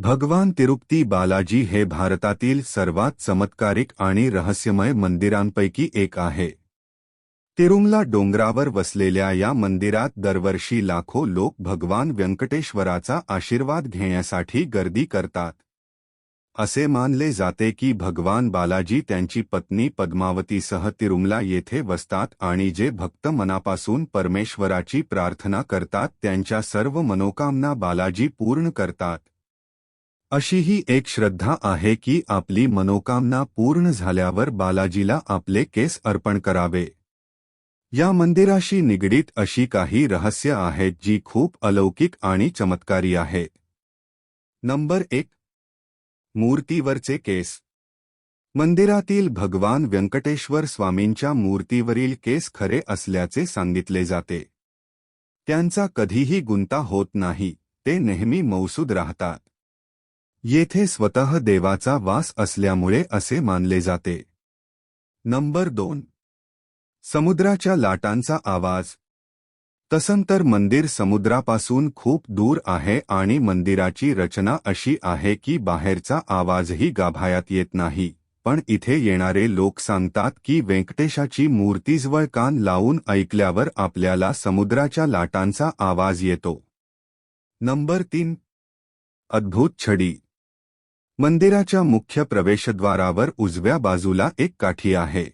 भगवान तिरुपती बालाजी हे भारतातील सर्वात चमत्कारिक आणि रहस्यमय मंदिरांपैकी एक आहे. तिरुमला डोंगरावर वसलेल्या या मंदिरात दरवर्षी लाखो लोक भगवान व्यंकटेश्वराचा आशीर्वाद घेण्यासाठी गर्दी करतात. असे मानले जाते की भगवान बालाजी त्यांची पत्नी पद्मावतीसह तिरुमला येथे वसतात आणि जे भक्त मनापासून परमेश्वराची प्रार्थना करतात त्यांच्या सर्व मनोकामना बालाजी पूर्ण करतात. अशी ही एक श्रद्धा आहे की आपली मनोकामना पूर्ण झाल्यावर बालाजीला आपले केस अर्पण करावे. या मंदिराशी निगडीत अशी काही रहस्य आहेत जी खूप अलौकिक आणि चमत्कारी आहे. नंबर एक. मूर्तीवरचे केस. मंदिरातील भगवान व्यंकटेश्वर स्वामींच्या मूर्तीवरील केस खरे असल्याचे सांगितले जाते. त्यांचा कधीही गुंता होत नाही ते नेहमी मौसूद राहतात. येथे स्वतः देवाचा वास असल्यामुळे असे मानले जाते. नंबर दोन. समुद्राच्या लाटांचा आवाज. तसं तर मंदिर समुद्रापासून खूप दूर आहे आणि मंदिराची रचना अशी आहे की बाहेरचा आवाजही गाभायात येत नाही पण इथे येणारे लोक सांगतात की व्यंकटेशाची मूर्तीजवळ कान लावून ऐकल्यावर आपल्याला समुद्राच्या लाटांचा आवाज येतो. नंबर तीन. अद्भुत छडी. मंदिराच्या मुख्य प्रवेशद्वारावर उजव्या बाजूला एक काठी आहे.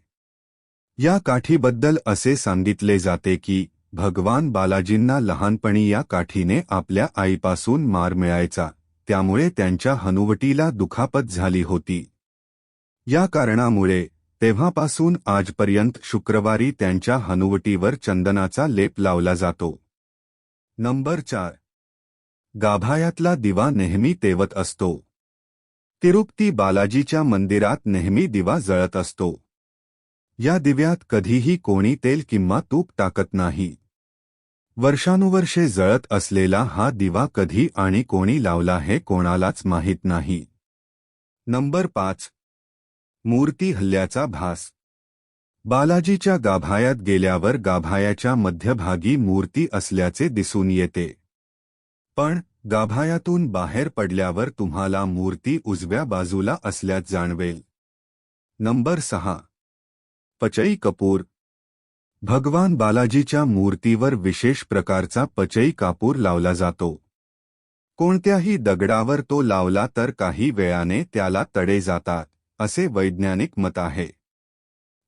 या काठीबद्दल असे सांगितले जाते की भगवान बालाजींना लहानपणी या काठीने आपल्या आईपासून मार मिळायचा त्यामुळे त्यांच्या हनुवटीला दुखापत झाली होती. या कारणामुळे तेव्हापासून आजपर्यंत शुक्रवारी त्यांच्या हनुवटीवर चंदनाचा लेप लावला जातो. नंबर चार. गाभायातला दिवा नेहमी तेवत असतो. तिरुपती बालाजीच्या मंदिरात नेहमी दिवा जळत असतो. या दिव्यात कधीही कोणी तेल किंवा तूप टाकत नाही. वर्षानुवर्षे जळत असलेला हा दिवा कधी आणि कोणी लावला हे कोणालाच माहीत नाही. नंबर पाच. मूर्ती हल्ल्याचा भास. बालाजीच्या गाभायात गेल्यावर गाभायाच्या मध्यभागी मूर्ती असल्याचे दिसून येते. पण गाभायातून बाहेर पडल्यावर तुम्हाला मूर्ती उजव्या बाजूला असल्यात जाणवेल. नंबर सहा. पचई कपूर. भगवान बालाजीच्या मूर्तीवर विशेष प्रकारचा पचई कापूर लावला जातो. कोणत्याही दगडावर तो लावला तर काही वेळाने त्याला तडे जातात असे वैज्ञानिक मत आहे.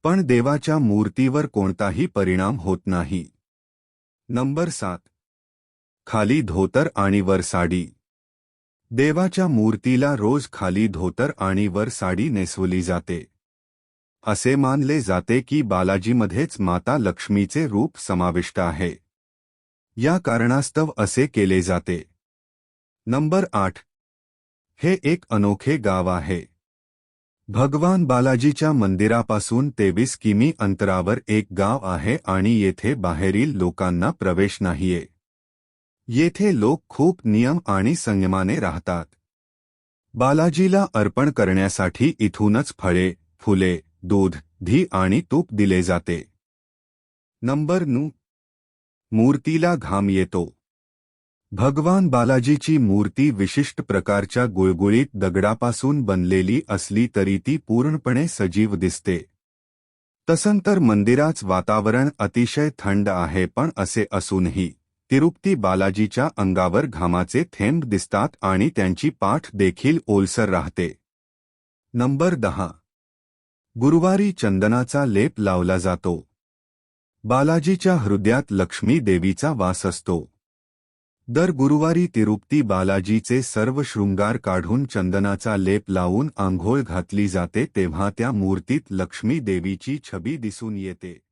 पण देवाच्या मूर्तीवर कोणताही परिणाम होत नाही. नंबर सात. खाली धोतर आणि वर साडी. देवाच्या मूर्तीला रोज खाली धोतर आणि वर साडी नेसवली जाते. असे मानले जाते की बालाजीमध्येच माता लक्ष्मीचे रूप समाविष्ट आहे. या कारणास्तव असे केले जाते. नंबर आठ. हे एक अनोखे गाव आहे. भगवान बालाजीच्या मंदिरापासून तेवीस किमी अंतरावर एक गाव आहे आणि येथे बाहेरील लोकांना प्रवेश नाहीये. येथे लोक खूप नियम आणि संयमाने राहतात. बालाजीला अर्पण करण्यासाठी इथूनच फळे फुले दूध धी आणि तूप दिले जाते. नंबर नू मूर्तीला घाम येतो. भगवान बालाजीची मूर्ती विशिष्ट प्रकारच्या गुळगुळीत दगडापासून बनलेली असली तरी ती पूर्णपणे सजीव दिसते. तसं तर मंदिराच वातावरण अतिशय थंड आहे पण असे असूनही. तिरुपती बालाजीच्या अंगावर घामाचे थेंब दिसतात आणि त्यांची पाठ देखील ओलसर राहते. नंबर दहा. गुरुवारी चंदनाचा लेप लावला जातो. बालाजीच्या हृदयात लक्ष्मी देवीचा वास असतो. दर गुरुवारी तिरुपती बालाजीचे सर्व शृंगार काढून चंदनाचा लेप लावून आंघोळ घातली जाते तेव्हा त्या मूर्तीत लक्ष्मी देवीची छबी दिसून येते.